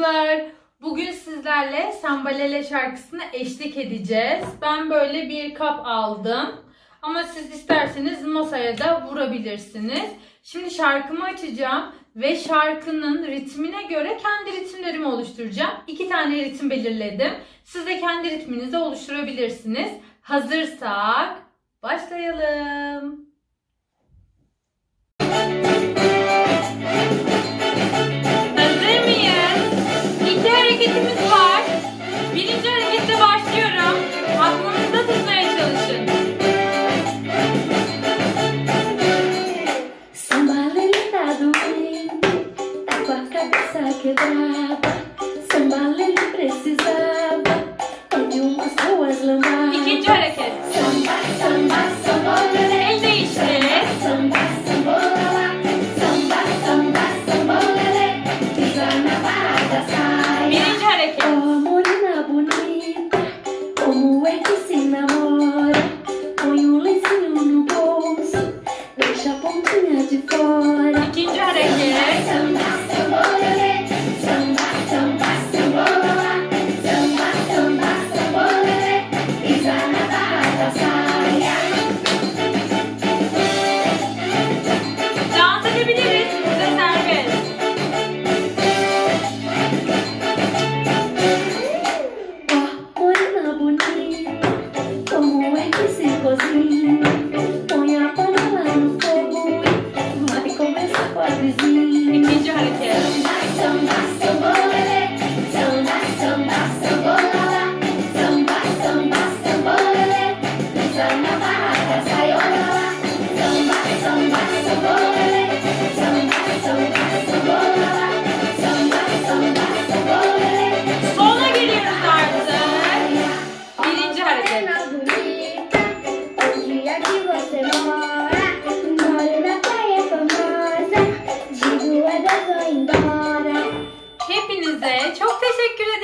çocuklar. Bugün sizlerle Sambalele şarkısına eşlik edeceğiz. Ben böyle bir kap aldım. Ama siz isterseniz masaya da vurabilirsiniz. Şimdi şarkımı açacağım ve şarkının ritmine göre kendi ritimlerimi oluşturacağım. İki tane ritim belirledim. Siz de kendi ritminizi oluşturabilirsiniz. Hazırsak başlayalım. cabeça quebrada. Samba lento precisava é de umas boas lambadas. E que hora que é? Samba, samba, samba, lelê. Samba, samba, lá. Samba, na barra saia. E que hora que é? Ó, bonita, como é que se namora? Põe o um lencinho no bolso, deixa a pontinha de fora. E que hora que é? Samba, İkinci hareket. Teşekkür ederim.